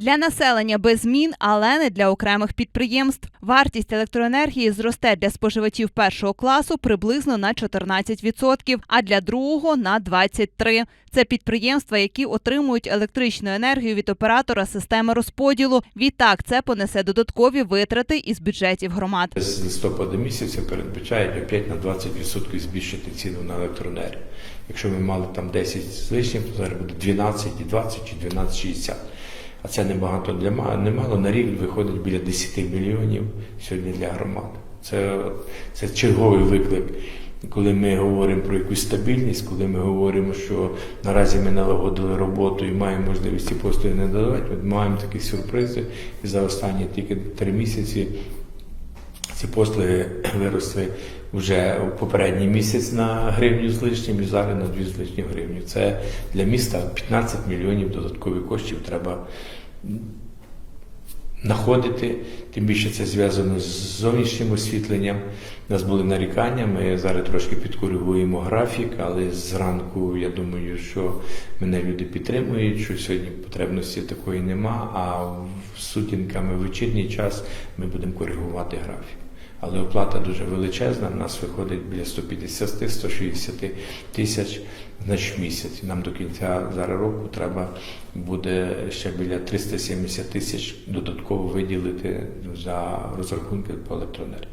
Для населення без змін, але не для окремих підприємств. Вартість електроенергії зросте для споживачів першого класу приблизно на 14%, а для другого на 23%. Це підприємства, які отримують електричну енергію від оператора системи розподілу. Відтак це понесе додаткові витрати із бюджетів громад. З листопада місяця передбачають опять на 20% збільшити ціну на електроенергію. Якщо ми мали там 10 з лишнім, то зараз буде 12, і 20 чи 12,60. А це небагато для ма- немало. На рік виходить біля 10 мільйонів сьогодні для громад. Це, це черговий виклик. Коли ми говоримо про якусь стабільність, коли ми говоримо, що наразі ми налагодили роботу і маємо можливість ці послуги не додавати, ми маємо такі сюрпризи. І за останні тільки три місяці ці послуги виросли вже у попередній місяць на гривню з лишнім і зараз на 2 з лишнім гривню. Це для міста 15 мільйонів додаткових коштів треба знаходити. Тим більше це зв'язано з зовнішнім освітленням. У нас були нарікання. Ми зараз трошки підкоригуємо графік, але зранку я думаю, що мене люди підтримують, що сьогодні потребності такої нема. А в сутінками в вечірній час ми будемо коригувати графік. Але оплата дуже величезна. В нас виходить біля 150-160 тисяч на місяць. Нам до кінця зараз року треба буде ще біля 370 тисяч додатково виділити за розрахунки по електроенергії.